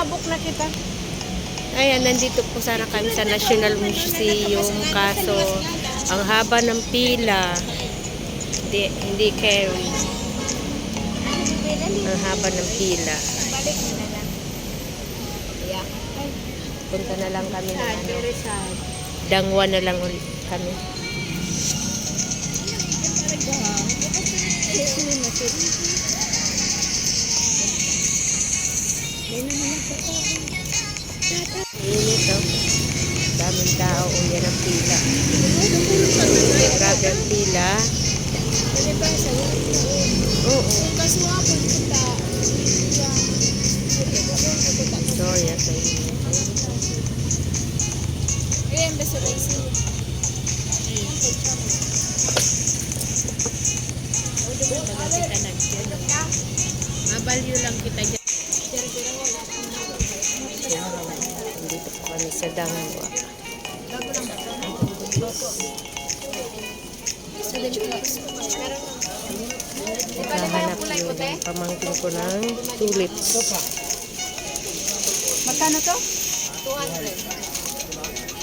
Habok na kita. Ayan, nandito po sana kami sa National Museum. Kaso, ang haba ng pila. Hindi, hindi carry. Ang haba ng pila. Punta na lang kami ng ano. Dangwa na lang ulit kami. Init oh. Daming tao. O yan ang pila. Grabe ang pila. Oo. Sorry ah, sa inyo. Mabalyo lang kita dyan. Sa Dangwa. Naghahanap yung pamangkin ko ng tulips. Magkano to? 200.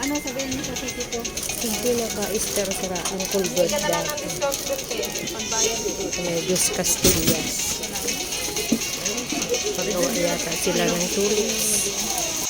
Ano sabihin mo sa sisi ko? Hindi naka-easter sa ang kulbod dati. May Diyos Castillas. Pagawa yata sila ng tulips.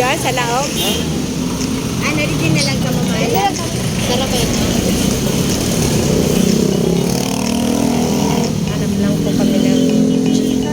Diyan, sa laog? Ano rin na lang ka mamala? Sarap ito. Hanap lang po kami ng dito.